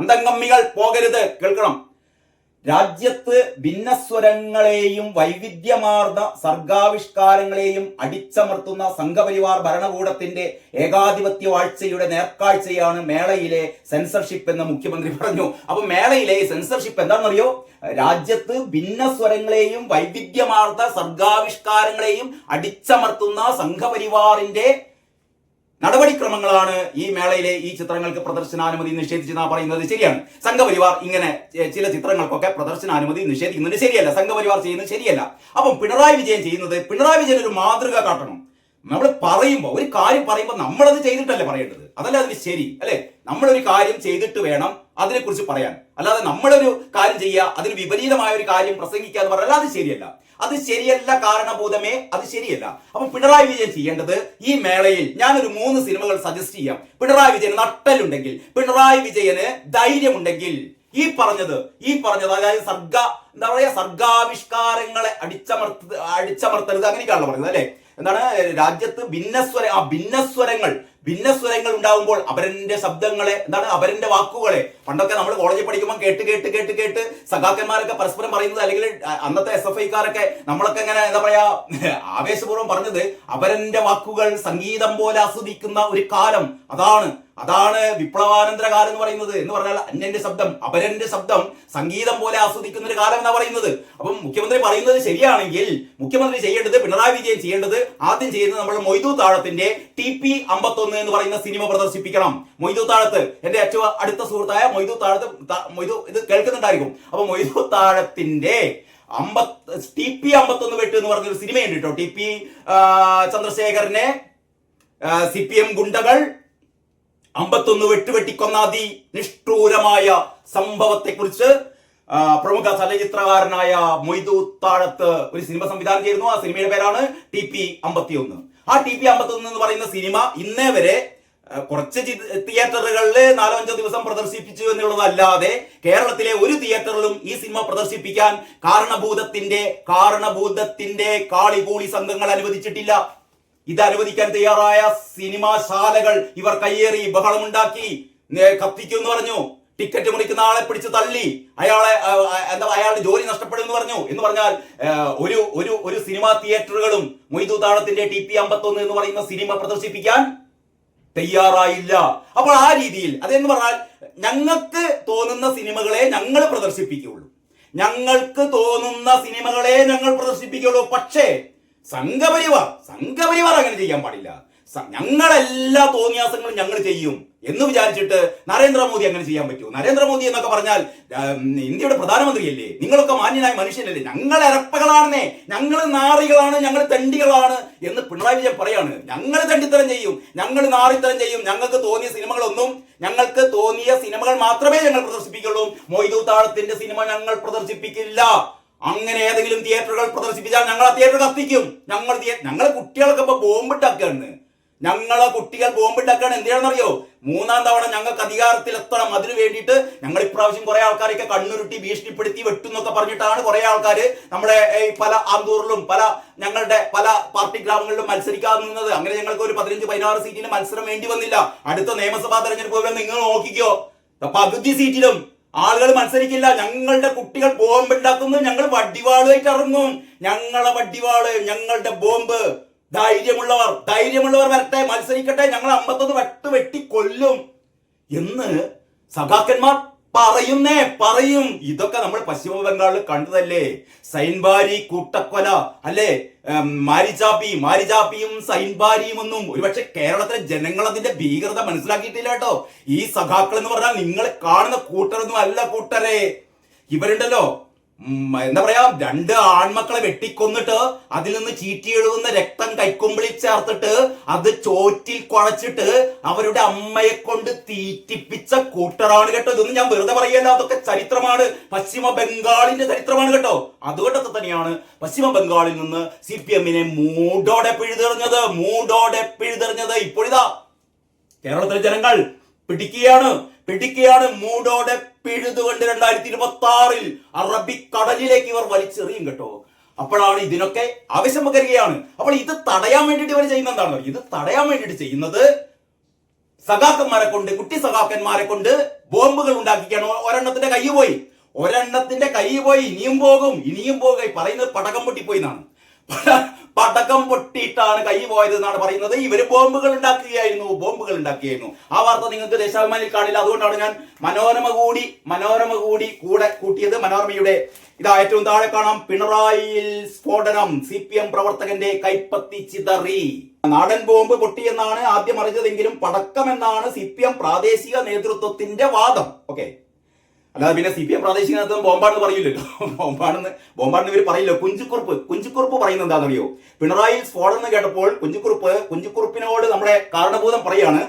അന്തംഗമ്മികൾ പോകരുത്. കേൾക്കണം. രാജ്യത്ത് ഭിന്നസ്വരങ്ങളെയും വൈവിധ്യമാർന്ന സർഗാവിഷ്കാരങ്ങളെയും അടിച്ചമർത്തുന്ന സംഘപരിവാർ ഭരണകൂടത്തിന്റെ ഏകാധിപത്യ വാഴ്ചയുടെ നേർക്കാഴ്ചയാണ് മേളയിലെ സെൻസർഷിപ്പ് എന്ന് മുഖ്യമന്ത്രി പറഞ്ഞു. അപ്പൊ മേളയിലെ സെൻസർഷിപ്പ് എന്താണെന്നറിയോ? രാജ്യത്ത് ഭിന്നസ്വരങ്ങളെയും വൈവിധ്യമാർന്ന സർഗാവിഷ്കാരങ്ങളെയും അടിച്ചമർത്തുന്ന സംഘപരിവാറിന്റെ നടപടിക്രമങ്ങളാണ് ഈ മേളയിലെ ഈ ചിത്രങ്ങൾക്ക് പ്രദർശനാനുമതി നിഷേധിച്ചെന്നാ പറയുന്നത് ശരിയാണ്. സംഘപരിവാർ ഇങ്ങനെ ചില ചിത്രങ്ങൾക്കൊക്കെ പ്രദർശനാനുമതി നിഷേധിക്കുന്നത് ശരിയല്ല സംഘപരിവാർ ചെയ്യുന്നത് ശരിയല്ല. അപ്പം പിണറായി വിജയൻ ചെയ്യുന്നത് പിണറായി വിജയൻ ഒരു മാതൃക കാട്ടണം. നമ്മൾ പറയുമ്പോൾ ഒരു കാര്യം പറയുമ്പോൾ നമ്മളത് ചെയ്തിട്ടല്ലേ പറയേണ്ടത്? അതല്ല അതിന് ശരി അല്ലെ? നമ്മളൊരു കാര്യം ചെയ്തിട്ട് വേണം അതിനെക്കുറിച്ച് പറയാൻ. അല്ലാതെ നമ്മളൊരു കാര്യം ചെയ്യുക അതിന് വിപരീതമായ ഒരു കാര്യം പ്രസംഗിക്കുക എന്ന് പറഞ്ഞാൽ അത് ശരിയല്ല. അത് ശരിയല്ല കാരണബോധമേ അത് ശരിയല്ല. അപ്പൊ പിണറായി വിജയൻ ചെയ്യേണ്ടത് ഈ മേളയിൽ ഞാനൊരു മൂന്ന് സിനിമകൾ സജസ്റ്റ് ചെയ്യാം. പിണറായി വിജയൻ നട്ടലുണ്ടെങ്കിൽ പിണറായി വിജയന് ധൈര്യമുണ്ടെങ്കിൽ ഈ പറഞ്ഞത് ഈ പറഞ്ഞത് അതായത് സർഗ എന്താ പറയാ സർഗാവിഷ്കാരങ്ങളെ അടിച്ചമർത്ത അടിച്ചമർത്തരുത് അങ്ങനെയൊക്കെയാണല്ലോ പറയുന്നത് അല്ലെ? എന്താണ് രാജ്യത്ത് ഭിന്നസ്വര ആ ഭിന്നസ്വരങ്ങൾ ഭിന്നസ്വരങ്ങൾ ഉണ്ടാകുമ്പോൾ അപരന്റെ ശബ്ദങ്ങളെ എന്താണ് അപരന്റെ വാക്കുകളെ പണ്ടൊക്കെ നമ്മൾ കോളേജിൽ പഠിക്കുമ്പോൾ കേട്ട് കേട്ട് കേട്ട് കേട്ട് സഖാക്കന്മാരൊക്കെ പരസ്പരം പറയുന്നത് അല്ലെങ്കിൽ അന്നത്തെ എസ് എഫ് ഐക്കാരൊക്കെ നമ്മളൊക്കെ ഇങ്ങനെ എന്താ പറയാ ആവേശപൂർവം പറഞ്ഞത് അപരന്റെ വാക്കുകൾ സംഗീതം പോലെ ആസ്വദിക്കുന്ന ഒരു കാലം അതാണ്. അതാണ് വിപ്ലവാനന്തര കാലം എന്ന് പറയുന്നത് എന്ന് പറഞ്ഞാൽ അന്യന്റെ ശബ്ദം അപരന്റെ ശബ്ദം സംഗീതം പോലെ ആസ്വദിക്കുന്ന ഒരു കാലം എന്നാ പറയുന്നത്. അപ്പം മുഖ്യമന്ത്രി പറയുന്നത് ശരിയാണെങ്കിൽ മുഖ്യമന്ത്രി ചെയ്യേണ്ടത് പിണറായി വിജയൻ ചെയ്യേണ്ടത് ആദ്യം ചെയ്യുന്നത് നമ്മുടെ മൊയ്തു താഴത്തിന്റെ ടി പി അമ്പത്തൊന്ന് എന്ന് പറയുന്ന സിനിമ പ്രദർശിപ്പിക്കണം. മൊയ്തു താഴത്ത് എന്റെ ഏറ്റവും അടുത്ത സുഹൃത്തായ മൊയ്തു താഴത്ത് മൊയ്തു ഇത് കേൾക്കുന്നുണ്ടായിരിക്കും. അപ്പൊ മൊയ്തു താഴത്തിന്റെ അമ്പത് ടി പി അമ്പത്തൊന്ന് വെട്ട് എന്ന് പറഞ്ഞൊരു സിനിമയുണ്ട് കേട്ടോ. ടി പി ചന്ദ്രശേഖരനെ സി പി എം ഗുണ്ടകൾ അമ്പത്തൊന്ന് വെട്ടുവെട്ടിക്കൊന്നാതി നിഷ്ഠൂരമായ സംഭവത്തെക്കുറിച്ച് കുറിച്ച് പ്രമുഖ ചലച്ചിത്രകാരനായ മൊയ്തു താഴത്ത് ഒരു സിനിമ സംവിധാനം ചെയ്യുന്നു ആ സിനിമയുടെ പേരാണ് ടി പി അമ്പത്തിയൊന്ന്. ആ ടി പി അമ്പത്തിയൊന്ന് എന്ന് പറയുന്ന സിനിമ ഇന്നേ വരെ കുറച്ച് തിയേറ്ററുകളിൽ നാലോ അഞ്ചോ ദിവസം പ്രദർശിപ്പിച്ചു എന്നുള്ളതല്ലാതെ കേരളത്തിലെ ഒരു തിയേറ്ററിലും ഈ സിനിമ പ്രദർശിപ്പിക്കാൻ കാരണഭൂതത്തിന്റെ കാരണഭൂതത്തിന്റെ കാളികൂളി സംഘങ്ങൾ അനുവദിച്ചിട്ടില്ല. ഇത് അനുവദിക്കാൻ തയ്യാറായ സിനിമാശാലകൾ ഇവർ കയ്യേറി ബഹളമുണ്ടാക്കി. നേ- കത്തിക്കും എന്ന് പറഞ്ഞു. ടിക്കറ്റ് മുറിക്കുന്ന ആളെ പിടിച്ച് തള്ളി. അയാളെ എന്താ അയാളുടെ ജോലി നഷ്ടപ്പെടും എന്ന് പറഞ്ഞു. എന്ന് പറഞ്ഞാൽ ഒരു ഒരു ഒരു സിനിമാ തിയേറ്ററുകളും മൊയ്തു താളത്തിന്റെ ടി പി അമ്പത്തൊന്ന് എന്ന് പറയുന്ന സിനിമ പ്രദർശിപ്പിക്കാൻ തയ്യാറായില്ല. അപ്പോൾ ആ രീതിയിൽ അതെന്ന് പറഞ്ഞാൽ ഞങ്ങൾക്ക് തോന്നുന്ന സിനിമകളെ ഞങ്ങൾ പ്രദർശിപ്പിക്കുകയുള്ളൂ. ഞങ്ങൾക്ക് തോന്നുന്ന സിനിമകളെ ഞങ്ങൾ പ്രദർശിപ്പിക്കുകയുള്ളൂ. പക്ഷേ സംഘപരിവാർ സംഘപരിവാർ അങ്ങനെ ചെയ്യാൻ പാടില്ല. ഞങ്ങളെല്ലാ തോന്നിയാസങ്ങളും ഞങ്ങൾ ചെയ്യും എന്ന് വിചാരിച്ചിട്ട് നരേന്ദ്രമോദി അങ്ങനെ ചെയ്യാൻ പറ്റുമോ നരേന്ദ്രമോദി എന്നൊക്കെ പറഞ്ഞാൽ ഇന്ത്യയുടെ പ്രധാനമന്ത്രിയല്ലേ? നിങ്ങളൊക്കെ മാന്യനായ മനുഷ്യനല്ലേ? ഞങ്ങൾ ഇരപ്പകളാണെന്നേ ഞങ്ങൾ നാറികളാണ് ഞങ്ങൾ തണ്ടികളാണ് എന്ന് പിണറായി വിജയൻ പറയാണ്. ഞങ്ങൾ തണ്ടിത്തരം ചെയ്യും ഞങ്ങൾ നാറിത്തരം ചെയ്യും ഞങ്ങൾക്ക് തോന്നിയ സിനിമകളൊന്നും ഞങ്ങൾക്ക് തോന്നിയ സിനിമകൾ മാത്രമേ ഞങ്ങൾ പ്രദർശിപ്പിക്കുള്ളൂ. മൊയ്തു താളത്തിന്റെ സിനിമ ഞങ്ങൾ പ്രദർശിപ്പിക്കില്ല. അങ്ങനെ ഏതെങ്കിലും തിയേറ്ററുകൾ പ്രദർശിപ്പിച്ചാൽ ഞങ്ങൾ ആ തിയേറ്റർ കത്തിക്കും. ഞങ്ങൾ ഞങ്ങളെ കുട്ടികളൊക്കെ ഇപ്പൊ ബോംബിട്ടൊക്കെയാണ്. ഞങ്ങളെ കുട്ടികൾ ബോംബിട്ടൊക്കെയാണ്. എന്തിനാണെന്നറിയോ മൂന്നാം തവണ ഞങ്ങൾക്ക് അധികാരത്തിൽ എത്തണം. അതിനു വേണ്ടിയിട്ട് ഞങ്ങൾ ഇപ്രാവശ്യം കുറെ ആൾക്കാരൊക്കെ കണ്ണുരുട്ടി ഭീഷണിപ്പെടുത്തി വെട്ടുന്നൊക്കെ പറഞ്ഞിട്ടാണ് കുറെ ആൾക്കാർ നമ്മുടെ പല ആന്തൂറിലും പല ഞങ്ങളുടെ പല പാർട്ടി ഗ്രാമങ്ങളിലും മത്സരിക്കാതെ നിന്നത്. അങ്ങനെ ഞങ്ങൾക്ക് ഒരു പതിനഞ്ച് പതിനാറ് സീറ്റിന് മത്സരം വേണ്ടി വന്നില്ല. അടുത്ത നിയമസഭാ തെരഞ്ഞെടുപ്പ് നിങ്ങൾ നോക്കിക്കോ. പകുതി സീറ്റിലും ആളുകൾ മത്സരിക്കില്ല. ഞങ്ങളുടെ കുട്ടികൾ ബോംബ് ഉണ്ടാക്കുന്നു. ഞങ്ങൾ വടിവാളുമായിട്ട് ഇറങ്ങും. ഞങ്ങളെ വടിവാൾ ഞങ്ങളുടെ ബോംബ്. ധൈര്യമുള്ളവർ ധൈര്യമുള്ളവർ വരട്ടെ. മത്സരിക്കട്ടെ. ഞങ്ങൾ അമ്പത്തൊന്ന് വെട്ട് വെട്ടി കൊല്ലും. എന്ന് സഖാക്കന്മാർ പറയുന്നേ പറയും. ഇതൊക്കെ നമ്മൾ പശ്ചിമ ബംഗാളിൽ കണ്ടതല്ലേ? സൈൻബാരി കൂട്ടക്കൊല അല്ലേ? മാരിചാപ്പി മാരിചാപ്പിയും സൈൻബാരിയും ഒന്നും. ഒരുപക്ഷെ കേരളത്തിലെ ജനങ്ങൾ അതിന്റെ ഭീകരത മനസ്സിലാക്കിയിട്ടില്ല കേട്ടോ. ഈ സഖാക്കൾ എന്ന് പറഞ്ഞാൽ നിങ്ങൾ കാണുന്ന കൂട്ടരൊന്നും അല്ല കൂട്ടരെ. ഇവരുണ്ടല്ലോ. എന്താ പറയാ രണ്ട് ആൺമക്കളെ വെട്ടിക്കൊന്നിട്ട് അതിൽ നിന്ന് ചീറ്റി എഴുതുന്ന രക്തം കൈക്കുമ്പിളിൽ ചേർത്തിട്ട് അത് ചോറ്റിൽ കുഴച്ചിട്ട് അവരുടെ അമ്മയെ കൊണ്ട് തീറ്റിപ്പിച്ച കൂട്ടറാണ് കേട്ടോ ഇതൊന്നും ഞാൻ വെറുതെ പറയല്ല. അതൊക്കെ ചരിത്രമാണ്. പശ്ചിമ ബംഗാളിന്റെ ചരിത്രമാണ് കേട്ടോ. അതുകൊണ്ടൊക്കെ തന്നെയാണ് പശ്ചിമ ബംഗാളിൽ നിന്ന് സി പി എമ്മിനെ മൂടോടെ പിഴുതെറിഞ്ഞത്. മൂടോടെ പിഴുതെറിഞ്ഞത്. ഇപ്പോഴിതാ കേരളത്തിലെ ജനങ്ങൾ പിടിക്കുകയാണ്. പിടിക്കുകയാണ്. മൂടോടെ പിഴുതുകൊണ്ട് രണ്ടായിരത്തി ഇരുപത്തി ആറിൽ അറബിക്കടലിലേക്ക് ഇവർ വലിച്ചെറിയും കേട്ടോ. അപ്പോഴാണ് ഇതിനൊക്കെ ആവശ്യം പകരുകയാണ് അപ്പോൾ ഇത് തടയാൻ വേണ്ടിയിട്ട് ഇവർ ചെയ്യുന്ന എന്താണ് ഇത് തടയാൻ വേണ്ടിയിട്ട് ചെയ്യുന്നത് സഖാക്കന്മാരെ കൊണ്ട് കുട്ടി സഖാക്കന്മാരെ കൊണ്ട് ബോംബുകൾ ഉണ്ടാക്കിക്കാണ്. ഒരെണ്ണത്തിന്റെ കൈ പോയി. ഒരെണ്ണത്തിന്റെ കൈ പോയി. ഇനിയും പോകും. ഇനിയും പോകും. ഈ പറയുന്നത് പടക്കം പൊട്ടിപ്പോയി എന്നാണ്. പടക്കം പൊട്ടിയിട്ടാണ് കൈ പോയത് എന്നാണ് പറയുന്നത്. ഇവർ ബോംബുകൾ ഉണ്ടാക്കുകയായിരുന്നു. ബോംബുകൾ ഉണ്ടാക്കുകയായിരുന്നു. ആ വാർത്ത നിങ്ങൾക്ക് ദേശാഭിമാനിൽ കാണില്ല. അതുകൊണ്ടാണ് ഞാൻ മനോരമ കൂടി മനോരമ കൂടി കൂടെ കൂട്ടിയത്. മനോരമയുടെ ഇതാ ഏറ്റവും താഴെ കാണാം. പിണറായിയിൽ സ്ഫോടനം. സി പി എം പ്രവർത്തകന്റെ കൈപ്പത്തി ചിതറി. നാടൻ ബോംബ് പൊട്ടിയെന്നാണ് ആദ്യം അറിഞ്ഞതെങ്കിലും പടക്കം എന്നാണ് സി പി എം പ്രാദേശിക നേതൃത്വത്തിന്റെ വാദം. ഓക്കെ അല്ലാതെ പിന്നെ സി പി എം പ്രാദേശിക നേതൃത്വം ബോംബാണെന്ന് പറയില്ലല്ലോ. ബോംബാണെന്ന് ബോംബാണെന്ന് ഇവർ പറയില്ല കുഞ്ചുക്കുറുപ്പ് കുഞ്ചുക്കുറുപ്പ് പറയുന്നത് എന്താണെന്നറിയോ? പിണറായി സ്ഫോടനം എന്ന് കേട്ടപ്പോൾ കുഞ്ചുക്കുറുപ്പ് കുഞ്ചുക്കുറുപ്പിനോട് നമ്മുടെ കാരണഭൂതം പറയാണ്.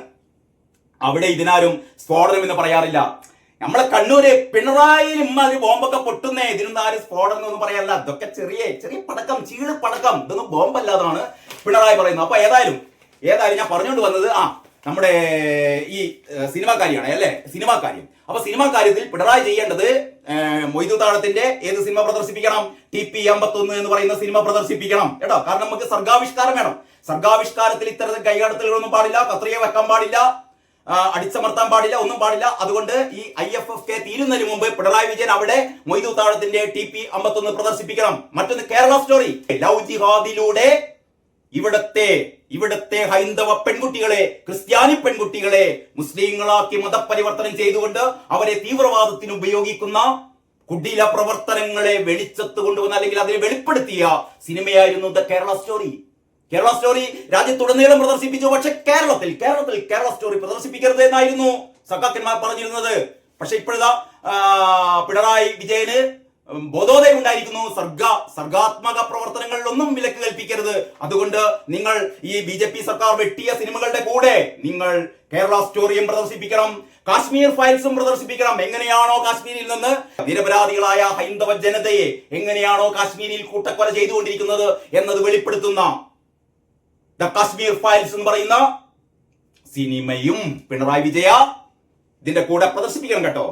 അവിടെ ഇതിനാരും സ്ഫോടനം എന്ന് പറയാറില്ല. നമ്മളെ കണ്ണൂര് പിണറായി ഇമ്മാതിരി ബോംബൊക്കെ പൊട്ടുന്നേ ഇതിനൊന്നും ആരും സ്ഫോടനം എന്ന് പറയാറില്ല അതൊക്കെ ചെറിയ ചെറിയ പടക്കം ചീൾ പടക്കം. ഇതൊന്നും ബോംബല്ലാതാണ് പിണറായി പറയുന്നത്. അപ്പൊ ഏതായാലും ഏതായാലും ഞാൻ പറഞ്ഞുകൊണ്ട് വന്നത് ആ നമ്മുടെ ഈ സിനിമാക്കാരിയാണ് അല്ലേ? സിനിമാക്കാര്യം അപ്പൊ സിനിമാ കാര്യത്തിൽ പിണറായി ചെയ്യേണ്ടത് മൊയ്തു താഴത്തിന്റെ ഏത് സിനിമ പ്രദർശിപ്പിക്കണം? ടി പി അമ്പത്തൊന്ന് എന്ന് പറയുന്ന സിനിമ പ്രദർശിപ്പിക്കണം കേട്ടോ? കാരണം നമുക്ക് സർഗാവിഷ്കാരം വേണം. സർഗാവിഷ്കാരത്തിൽ ഇത്തരത്തിൽ കൈകടത്തലുകളൊന്നും പാടില്ല കത്രിയെ വെക്കാൻ പാടില്ല അടിച്ചമർത്താൻ പാടില്ല ഒന്നും പാടില്ല. അതുകൊണ്ട് ഈ ഐ എഫ് എഫ് കെ തീരുന്നതിന് മുമ്പ് പിണറായി വിജയൻ അവിടെ മൊയ്തു താഴത്തിന്റെ ടി പി അമ്പത്തൊന്ന് പ്രദർശിപ്പിക്കണം. മറ്റൊന്ന് കേരള സ്റ്റോറി. ലവ് ജിഹാദിലൂടെ ഇവിടത്തെ ഇവിടത്തെ ഹൈന്ദവ പെൺകുട്ടികളെ ക്രിസ്ത്യാനി പെൺകുട്ടികളെ മുസ്ലിങ്ങളാക്കി മതപരിവർത്തനം ചെയ്തുകൊണ്ട് അവരെ തീവ്രവാദത്തിന് ഉപയോഗിക്കുന്ന കുടില പ്രവർത്തനങ്ങളെ വെളിച്ചത്ത് കൊണ്ടുവന്ന അല്ലെങ്കിൽ അതിനെ വെളിപ്പെടുത്തിയ സിനിമയായിരുന്നു the Kerala story. Kerala story രാജ്യത്തുടനീളം പ്രദർശിപ്പിച്ചു. പക്ഷെ കേരളത്തിൽ കേരളത്തിൽ കേരള സ്റ്റോറി പ്രദർശിപ്പിക്കരുത് എന്നായിരുന്നു സഖാക്കന്മാർ പറഞ്ഞിരുന്നത്. പക്ഷെ ഇപ്പോഴാ പിണറായി വിജയന് ബോധോദയം ഉണ്ടായിരിക്കുന്നു സർഗ സർഗാത്മക പ്രവർത്തനങ്ങളിലൊന്നും വിലക്ക് കൽപ്പിക്കരുത്. അതുകൊണ്ട് നിങ്ങൾ ഈ ബി ജെ പി സർക്കാർ വെട്ടിയ സിനിമകളുടെ കൂടെ നിങ്ങൾ കേരള സ്റ്റോറിയും പ്രദർശിപ്പിക്കണം. കാശ്മീർ ഫയൽസും പ്രദർശിപ്പിക്കണം. എങ്ങനെയാണോ കാശ്മീരിൽ നിന്ന് നിരപരാധികളായ ഹൈന്ദവ ജനതയെ എങ്ങനെയാണോ കാശ്മീരിൽ കൂട്ടക്കൊല ചെയ്തുകൊണ്ടിരിക്കുന്നത് എന്നത് വെളിപ്പെടുത്തുന്ന ദ കാശ്മീർ ഫയൽസ് എന്ന് പറയുന്ന സിനിമയും പിണറായി വിജയ ഇതിന്റെ കൂടെ പ്രദർശിപ്പിക്കണം കേട്ടോ.